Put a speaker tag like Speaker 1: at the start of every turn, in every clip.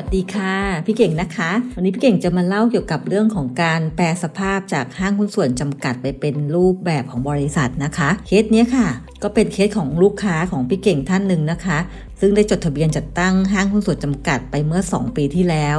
Speaker 1: วัสดีค่ะ พี่เก่งนะคะ วันนี้พี่เก่งจะมาเล่าเกี่ยวกับเรื่องของการแปลสภาพจากห้างหุ้นส่วนจำกัดไปเป็นรูปแบบของบริษัทนะคะ เคสเนี้ยค่ะ ก็เป็นเคสของลูกค้าของพี่เก่งท่านหนึ่งนะคะ ซึ่งได้จดทะเบียนจัดตั้งห้างหุ้นส่วนจำกัดไปเมื่อ 2 ปีที่แล้ว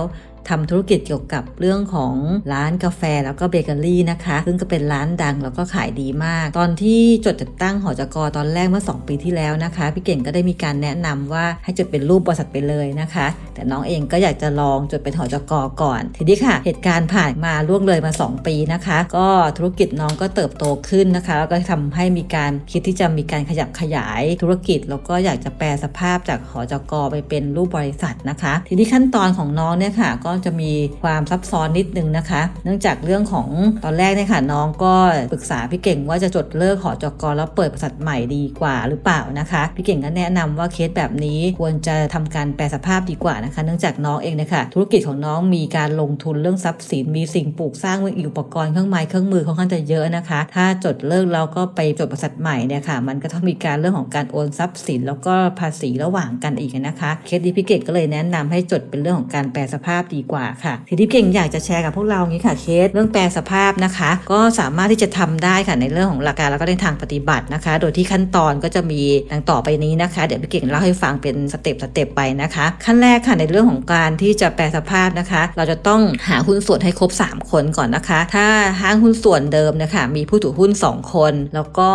Speaker 1: ทำธุรกิจเกี่ยวกับเรื่องของร้านกาแฟแล้วก็เบเกอรี่นะคะ ซึ่งก็เป็นร้านดังแล้วก็ขายดีมาก ตอนที่จดจัดตั้งหอจกตอนแรกเมื่อ 2 ปีที่แล้วนะคะ พี่เก่งก็ได้มีการแนะนำว่าให้จดเป็นรูปบริษัทไปเลยนะคะ แต่น้องเองก็อยากจะลองจดเป็นหอจกก่อน ทีนี้ค่ะ เหตุการณ์ผ่านมาล่วงเลยมา 2 ปีนะคะ ก็ธุรกิจน้องก็เติบโตขึ้นนะคะ แล้วก็ทำให้มีการคิดที่จะมีการขยับขยายธุรกิจ แล้วก็อยากจะแปลสภาพจากหอจกไปเป็นรูปบริษัทนะคะ ทีนี้ขั้นตอนของน้องเนี่ยค่ะก็จะมีความซับซ้อนนิดนึงนะคะ เนื่องจากเรื่องของตอนแรกเนี่ยค่ะน้องก็ปรึกษาพี่เก่งว่าจะจดเลิกหอจกแล้วเปิดบริษัทใหม่ดีกว่าหรือเปล่านะคะ พี่เก่งก็แนะนำว่าเคสแบบนี้ควรจะทำการแปลสภาพดีกว่านะคะ เนื่องจากน้องเองเนี่ยค่ะธุรกิจของน้องมีการลงทุนเรื่องทรัพย์สินมีสิ่งปลูกสร้างมีอุปกรณ์เครื่องไม้เครื่องมือค่อนข้างจะเยอะนะคะ ถ้าจดเลิกแล้วก็ไปจดบริษัทใหม่เนี่ยค่ะ มันก็ต้องมีการเรื่องของการโอนทรัพย์สิน แล้วก็ภาษีระหว่างกันอีกนะคะ เคสนี้พี่เก่งก็เลยแนะนำให้จดเป็นเรื่องของการแปลสภาพดีกว่าค่ะทีนี้พี่เก่งอยากจะแชร์กับพวกเราอย่างนี้ค่ะเคสเรื่องแปลสภาพนะคะ ก็สามารถที่จะทำได้ค่ะในเรื่องของหลักการแล้วก็ในทางปฏิบัตินะคะ โดยที่ขั้นตอนก็จะมีดังต่อไปนี้นะคะ เดี๋ยวพี่เก่งเล่าให้ฟังเป็นสเต็ปสเต็ปไปนะคะ ขั้นแรกค่ะในเรื่องของการที่จะแปลสภาพนะคะ เราจะต้องหาหุ้นส่วนให้ครบ 3 คนก่อนนะคะ ถ้าห้างหุ้นส่วนเดิมนะคะมีผู้ถือหุ้น 2 คน แล้วก็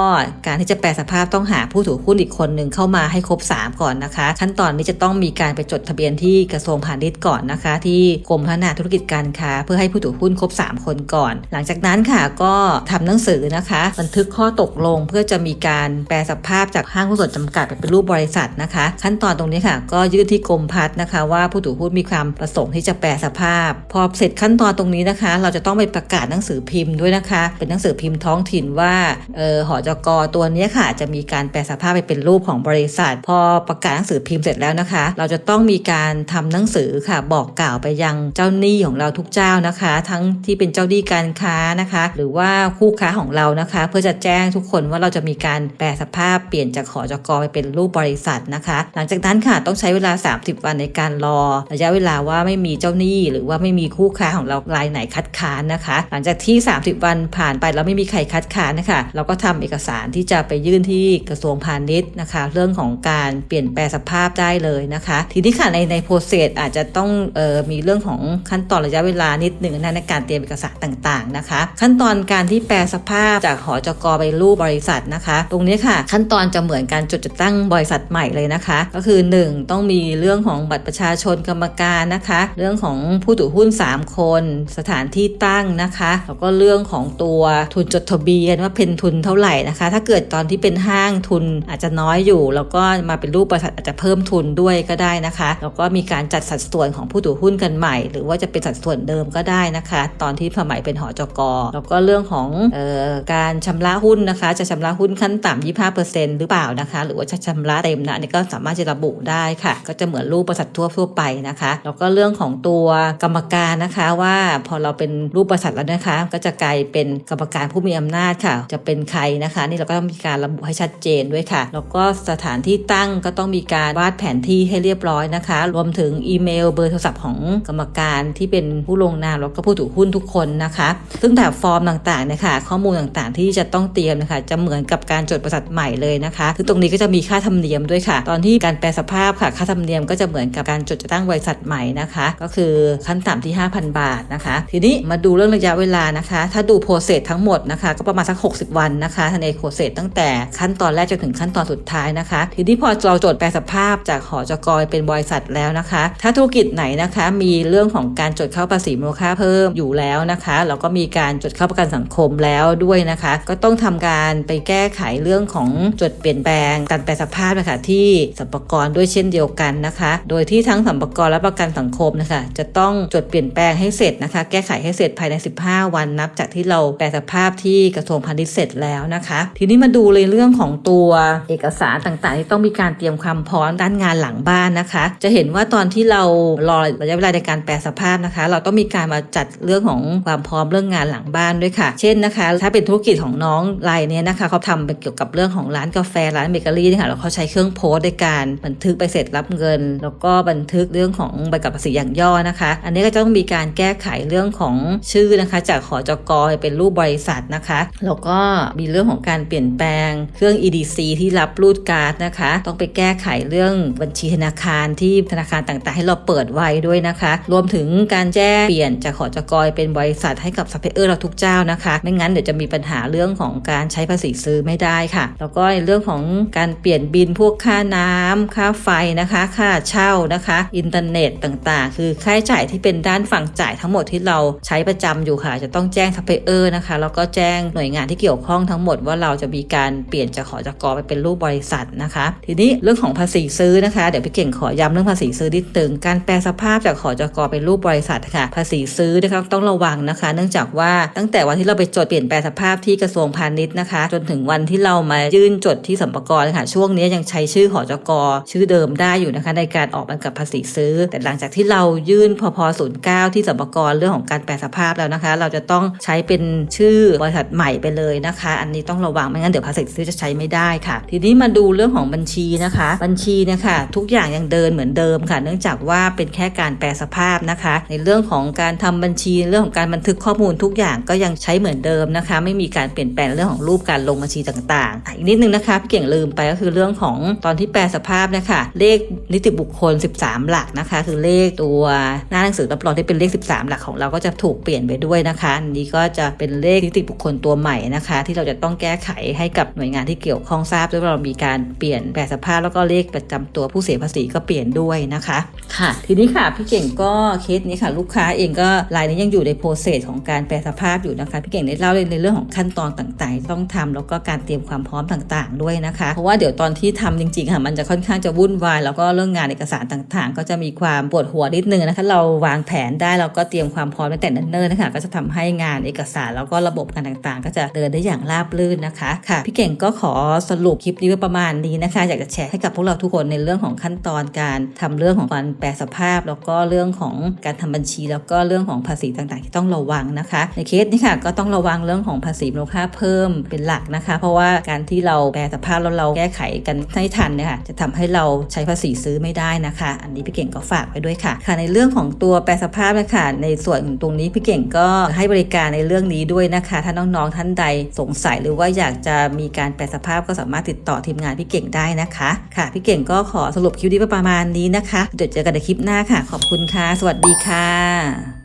Speaker 1: การที่จะแปลสภาพต้องหาผู้ถือหุ้นอีกคนหนึ่งเข้ามาให้ครบ 3 ก่อนนะคะ ขั้นตอนนี้จะต้องมีการไปจดทะเบียนที่กระทรวงพาณิชย์ก่อนนะคะ ที่กรมพัฒนาธุรกิจการค้า เพื่อให้ผู้ถือหุ้นครบ 3 คนก่อน หลังจากนั้นค่ะก็ทำหนังสือนะคะ บันทึกข้อตกลงเพื่อจะมีการแปลสภาพจากห้างหุ้นส่วนจำกัดไปเป็นรูปบริษัทนะคะ ขั้นตอนตรงนี้ค่ะก็ยื่นที่กรมพัฒน์นะคะ ว่าผู้ถือหุ้นมีความประสงค์ที่จะแปลสภาพ พอเสร็จขั้นตอนตรงนี้นะคะ เราจะต้องไปประกาศหนังสือพิมพ์ด้วยนะคะ เป็นหนังสือพิมพ์ท้องถิ่นว่าเออหอจกตัวนี้ค่ะ จะมีการแปลสภาพไปเป็นรูปของบริษัท พอประกาศหนังสือพิมพ์เสร็จแล้วนะคะ เราจะต้องมีการทำหนังสือค่ะบอกกล่าวไปยังเจ้าหนี้ของเราทุกเจ้านะคะ ทั้งที่เป็นเจ้าหนี้การค้านะคะ หรือว่าคู่ค้าของเรานะคะ เพื่อจะแจ้งทุกคนว่าเราจะมีการแปลสภาพเปลี่ยนจากหอจกไปเป็นรูปบริษัทนะคะ หลังจากนั้นค่ะต้องใช้เวลา 30 วันในการรอ ระยะเวลาว่าไม่มีเจ้าหนี้ หรือว่าไม่มีคู่ค้าของเรารายไหนคัดค้านนะคะ หลังจากที่ 30 วันผ่านไปแล้วไม่มีใครคัดค้านนะคะเราก็ทำเอกสารที่จะไปยื่นที่กระทรวงพาณิชย์นะคะ เรื่องของการเปลี่ยนแปลสภาพได้เลยนะคะ ทีนี้ค่ะในในโปรเซสอาจจะต้องออมีเรื่องื่องของขั้นตอนระยะเวลานิดหนึ่งนะในการเตรียมเอกสารต่างๆนะคะ ขั้นตอนการที่แปลสภาพจากหอจกไปรูปบริษัทนะคะ ตรงนี้ค่ะ ขั้นตอนจะเหมือนการจดจัดตั้งบริษัทใหม่เลยนะคะ ก็คือ 1 ต้องมีเรื่องของบัตรประชาชนกรรมการนะคะ เรื่องของผู้ถือหุ้น 3 คน สถานที่ตั้งนะคะแล้วก็เรื่องของตัวทุนจดทะเบียนว่าเป็นทุนเท่าไหร่นะคะ ถ้าเกิดตอนที่เป็นห้างทุนอาจจะน้อยอยู่ แล้วก็มาเป็นรูปบริษัทอาจจะเพิ่มทุนด้วยก็ได้นะคะ แล้วก็มีการจัดสัดส่วนของผู้ถือหุ้นกันใหม่หรือว่าจะเป็นสัดส่วนเดิมก็ได้นะคะ ตอนที่สมัยเป็นหอจกแล้วก็เรื่องของออการชำระหุ้นนะคะ จะชำระหุ้นขั้นต่ำ25%หรือเปล่านะคะ หรือว่าจะชำระเต็มนะอันนี่ก็สามารถจะระบุได้ค่ะ ก็จะเหมือนรูปบริษัททั่วทั่วไปนะคะแล้วก็เรื่องของตัวกรรมการนะคะว่าพอเราเป็นรูปบริษัทแล้วนะคะ ก็จะกลายเป็นกรรมการผู้มีอำนาจค่ะ จะเป็นใครนะคะ นี่เราก็ต้องมีการระบุให้ชัดเจนด้วยค่ะ แล้วก็สถานที่ตั้งก็ต้องมีการวาดแผนที่ให้เรียบร้อยนะคะ รวมถึงอีเมลเบอร์โทรศัพท์ของกรรมการที่เป็นผู้ลงนามแล้วก็ผู้ถือหุ้นทุกคนนะคะ ซึ่งแบบฟอร์มต่างๆนะคะข้อมูลต่างๆ ที่จะต้องเตรียมนะคะจะเหมือนกับการจดบริษัทใหม่เลยนะคะซึ่งตรงนี้ก็จะมีค่าธรรมเนียมด้วยค่ะ ตอนที่การแปลสภาพค่ะ ค่าธรรมเนียมก็จะเหมือนกับการจดจะตั้งบริษัทใหม่นะคะ ก็คือขั้นต่ำที่ 5,000 บาทนะคะ ทีนี้มาดูเรื่องระยะเวลานะคะ ถ้าดูโปรเซสทั้งหมดนะคะ ก็ประมาณสัก 60 วันนะคะในโปรเซสตั้งแต่ขั้นตอนแรกจนถึงขั้นตอนสุดท้ายนะคะ ทีนี้พอเราจดแปลสภาพจากหอจกรเป็นบริษัทแล้วนะคะ ถ้าธุรกิจไหนนะคะมีเรื่องของการจดเข้าภาษีมูลค่าเพิ่มอยู่แล้วนะคะแล้วก็มีการจดเข้าประกันสังคมแล้วด้วยนะคะ ก็ต้องทำการไปแก้ไขเรื่องของจดเปลี่ยนแปลงการแปลสภาพนะคะที่สรรพากรด้วยเช่นเดียวกันนะคะ โดยที่ทั้งสรรพากรและประกันสังคมนะคะ จะต้องจดเปลี่ยนแปลงให้เสร็จนะคะ แก้ไขให้เสร็จภายใน 15 วันนับ จากที่เราแปลสภาพที่กระทรวงพาณิชย์เสร็จแล้วนะคะ ทีนี้มาดูเลยเรื่องของตัวเอกสารต่างๆ ที่ต้องมีการเตรียมความพร้อมด้านงานหลังบ้านนะคะ จะเห็นว่าตอนที่เรารอระยะเวลาในการแปลสภาพนะคะ เราต้องมีการมาจัดเรื่องของความพร้อมเรื่องงานหลังบ้านด้วยค่ะ เช่นนะคะ ถ้าเป็นธุรกิจของน้องรายเนี้ยนะคะเขาทำเป็นเกี่ยวกับเรื่องของร้านกาแฟร้านเบเกอรี่นะคะแล้วเขาใช้เครื่องโพสต์ในการบันทึกไปเสร็จรับเงิน แล้วก็บันทึกเรื่องของใบกับภาษีอย่างย่อนะคะ อันนี้ก็จะต้องมีการแก้ไขเรื่องของชื่อนะคะ จากขอจกเป็นรูปบริษัทนะคะแล้วก็มีเรื่องของการเปลี่ยนแปลงเครื่อง EDC ที่รับรูดการ์ดนะคะ ต้องไปแก้ไขเรื่องบัญชีธนาคารที่ธนาคารต่างๆ ให้เราเปิดไว้ด้วยนะคะรวมถึงการแจ้งเปลี่ยนจากขอจกเป็นบริษัทให้กับซัพพลายเออร์เราทุกเจ้านะคะ ไม่งั้นเดี๋ยวจะมีปัญหาเรื่องของการใช้ภาษีซื้อไม่ได้ค่ะ แล้วก็ในเรื่องของการเปลี่ยนบินพวกค่าน้ำค่าไฟนะคะ ค่าเช่านะคะ อินเทอร์เน็ตต่างๆ คือค่าใช้จ่ายที่เป็นด้านฝั่งจ่ายทั้งหมดที่เราใช้ประจำอยู่ค่ะ จะต้องแจ้งซัพพลายเออร์นะคะ แล้วก็แจ้งหน่วยงานที่เกี่ยวข้องทั้งหมดว่าเราจะมีการเปลี่ยนจากขอจกไปเป็นรูปบริษัทนะคะ ทีนี้เรื่องของภาษีซื้อนะคะ เดี๋ยวพี่เก่งขอย้ำเรื่องภาษีซื้อนิดนึงการแปลสภาพจากขอจกเป็นรูปบริษัทค่ะ ภาษีซื้อนะคะต้องระวังนะคะ เนื่องจากว่าตั้งแต่วันที่เราไปจดเปลี่ยนแปลงสภาพที่กระทรวงพาณิชย์นะคะ จนถึงวันที่เรามายื่นจดที่สัมปกรค่ะ ช่วงนี้ยังใช้ชื่อขอจกชื่อเดิมได้อยู่นะคะ ในการออกบันกับภาษีซื้อ แต่หลังจากที่เรายื่นพพ09ที่สัมปกรเรื่องของการแปลสภาพแล้วนะคะ เราจะต้องใช้เป็นชื่อบริษัทใหม่ไปเลยนะคะ อันนี้ต้องระวังไม่งั้นเดี๋ยวภาษีซื้อจะใช้ไม่ได้ค่ะ ทีนี้มาดูเรื่องของบัญชีนะคะ บัญชีเนี่ยค่ะทุกอย่างยังเดินเหมือนเดิมค่ะ เนื่องจากว่าเป็นแค่การแปลสภาพนะคะ ในเรื่องของการทำบัญชีเรื่องของการบันทึกข้อมูลทุกอย่างก็ยังใช้เหมือนเดิมนะคะ ไม่มีการเปลี่ยนแปลงเรื่องของรูปการลงบัญชีต่างๆอีกนิดนึงนะคะพี่เก่งลืมไปก็คือเรื่องของตอนที่แปลสภาพนะคะเลขนิติบุคคล 13 หลักนะคะ คือเลขตัวหน้าหนังสือรับรองที่เป็นเลข 13 หลักของเราก็จะถูกเปลี่ยนไปด้วยนะคะอันนี้ก็จะเป็นเลขนิติบุคคลตัวใหม่นะคะ ที่เราจะต้องแก้ไขให้กับหน่วยงานที่เกี่ยวข้องทราบด้วยว่าเรามีการเปลี่ยนแปลสภาพแล้วก็เลขประจำตัวผู้เสียภาษีก็เปลี่ยนด้วยนะคะ ค่ะ ทีนี้ค่ะพี่เก่งก็็เคสนี้ค่ะลูกค้าเองก็รายนี้ยังอยู่ในโปรเซสของการแปลสภาพอยู่นะคะพี่เก่งได้เล่าในเรื่องของขั้นตอนต่างๆ ต้องทำแล้วก็การเตรียมความพร้อมต่างๆ ด้วยนะคะ เพราะว่าเดี๋ยวตอนที่ทำจริงๆค่ะมันจะค่อนข้างจะวุ่นวายแล้วก็เรื่องงานเอกสารต่างๆ ก็จะมีความปวดหัวนิดนึงนะคะเราวางแผนได้เราก็เตรียมความพร้อมตั้งแต่เนิ่นๆนะคะก็จะทำให้งานเอกสารแล้วก็ระบบการต่างๆ ก็จะเดินได้อย่างราบรื่นนะคะค่ะพี่เก่งก็ขอสรุปคลิปนี้ไว้ประมาณนี้นะคะ อยากจะแชร์ให้กับพวกเราทุกคนในเรื่องของขั้นตอนการทำเรื่องของการแปลสภาพ แล้วก็เรื่องของการทำบัญชีแล้วก็เรื่องของภาษีต่างๆ ที่ต้องระวังนะคะ ในเคสนี้ค่ะก็ต้องระวังเรื่องของภาษีมูลค่าเพิ่มเป็นหลักนะคะ เพราะว่าการที่เราแปลสภาพแล้วเราแก้ไขกันให้ทันเนี่ยค่ะจะทำให้เราใช้ภาษีซื้อไม่ได้นะคะ อันนี้พี่เก่งก็ฝากไว้ด้วยค่ะ ค่ะในเรื่องของตัวแปลสภาพนะคะในส่วนตรงนี้พี่เก่งก็ให้บริการในเรื่องนี้ด้วยนะคะ ถ้าน้องๆท่านใดสงสัยหรือว่าอยากจะมีการแปลสภาพก็สามารถติดต่อทีมงานพี่เก่งได้นะคะ ค่ะพี่เก่งก็ขอสรุปคลิปนี้ประมาณนี้นะคะเดี๋ยวเจอกันในคลิปหน้าค่ะ ขอบคุณค่ะสวัสดีค่ะ